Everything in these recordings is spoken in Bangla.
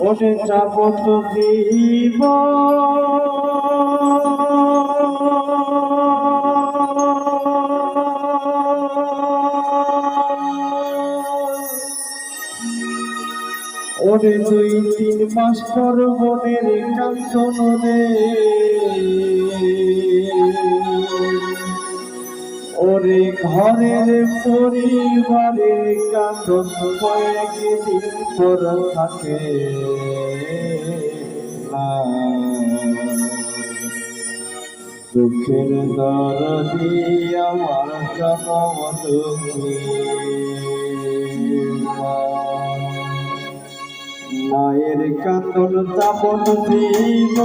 ওরে যাবত দিব ওরে দুই তিন মাস পর মনের কান্তন রে। ওরে ঘরের পরিবারের কান্দন কয়েকদিন পর থাকে। দুঃখের দরদি আমার। মায়ের কান্দন তাপন দিব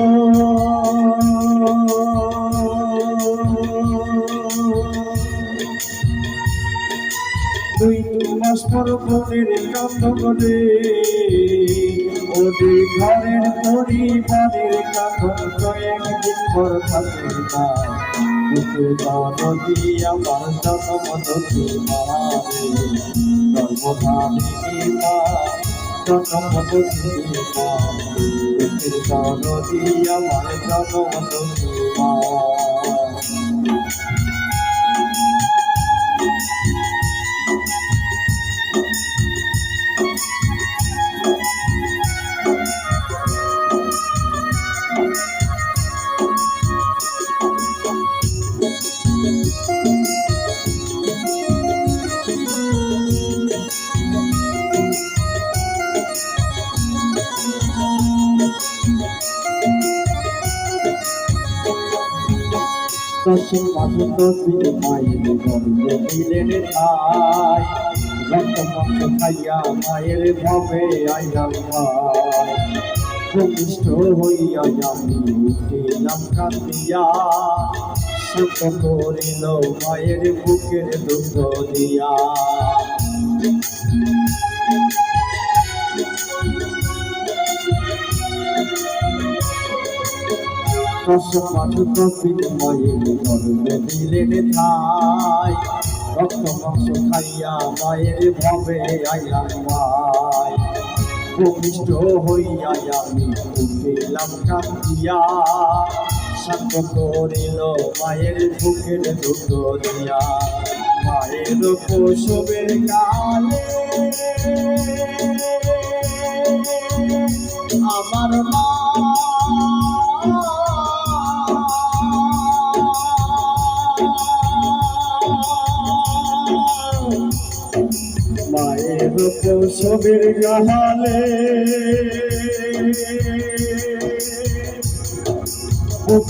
দুই মাস পর বোনের রে ওদের ঘরের পরিবারের কান্দন কয়েকদিন পর থাকে না। নদী আমার জনম দুঃখী মারে। সর্বধারিণী মা জনম দুঃখী নদী মা দশে মাসুত দিলে মায়ের গর্বে দিলেন ঠাই রক্ত মাংস খাইয়া মায়ের ভবে আইলাম ভাই। ভূমিষ্ঠ হইয়া আমি কান্দিয়া সুখ করিল মায়ের বুকের দুঃখ দিয়া। রক্ত মাংস খাইয়া মায়ের ভবে আইলাম মাই ভূমিষ্ঠ হইয়া আমি উঠিলাম কান্দিয়া শান্ত করিল মায়ের বুকের দুঃখ দিয়া মায়ের প্রসবের কালে আমার মা মায়ের প্রসবের গাহালে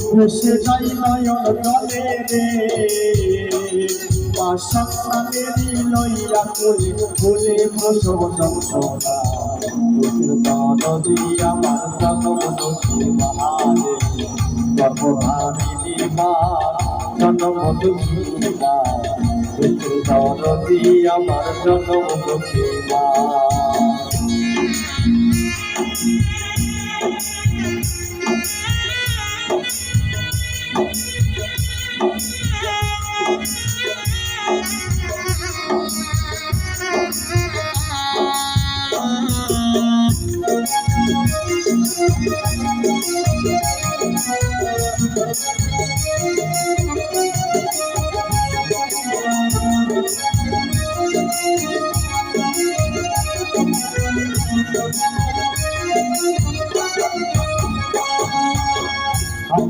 বসে যাই নয়ন জলে রে সন্তানেরই লইয়া কোলে কোলে প্রসব যন্ত্রণা নদী আমার জন্ম দুঃখী মহারে গর্ভধারিণী মা জন্ম দুঃখী মা দুঃখের নদী আমার জন্ম দুঃখী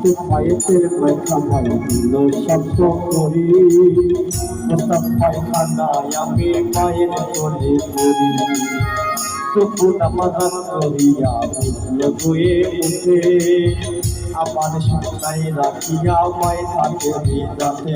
মা হাতে পায়েতের পায়খানায় দিল শব্দ করি প্রস্তাব পায়খানায় আমি মায়ের কোলে করি তবু নামাজান করিয়া বিঘ্ন হয়ে উঠে আমার সন্তায় রাখিয়া মায় থাকে যাতে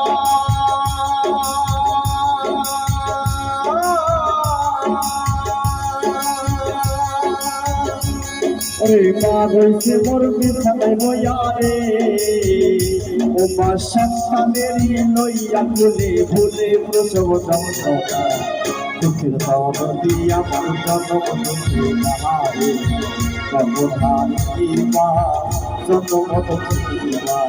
ওরে মা রইছে মোর বিছানায় বইয়া রে। ও মা সন্তানেরই লইয়া ভুলে ভুলে প্রসব যন্ত্রণা দুঃখের তরদি আমার জন্ম দুঃখে নাহারে সর্বধারী মা জন্ম দুঃখী মা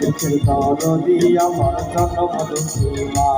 দুঃখের তরদি আমার জন্ম দুঃখী মা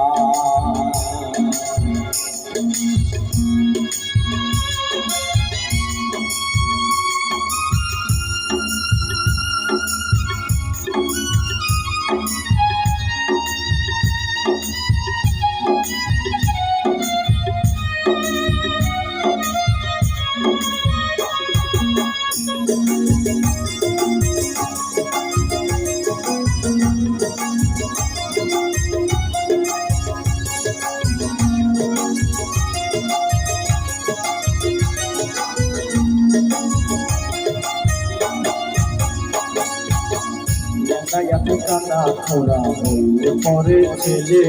খোরা হয়ে পরে ছেলে।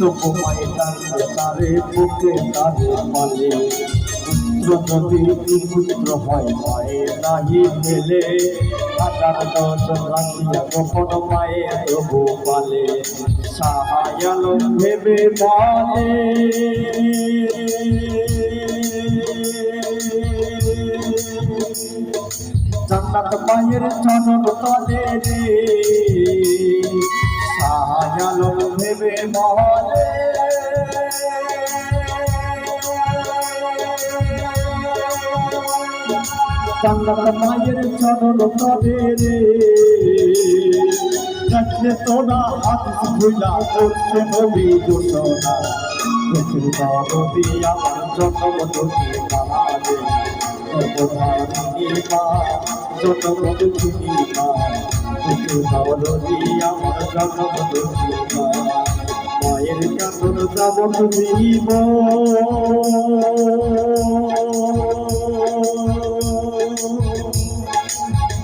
তবু মায়ের টানতে তারে বুকে তারে পালে পুত্র যদি পুত্র হয় মায়ের নাহি ফেলে। হাজার দশ রাখিয়া কখন মায়ের তবু পালে। সাহায়াল ভেবে বলে জান্নাত মায়ের চরণ তলে রে। সাহায়ালো ভেবে মহলে। জান্নাত মায়ের চরণ তলে রে। রাখলে তোরা হাত ভুলা করছে নবী বাদী আমার জন্ম অবধারণী মা যত মধুমী মা আমার জন্ম দুঃখী মা মায়ের কাতর যাবন দিব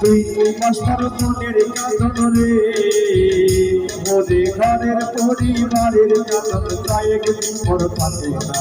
তুই মাস্টার তোদের কাতরে ওরে ঘরের পরিবারের কাতর কয়েক দিন পর থাকে না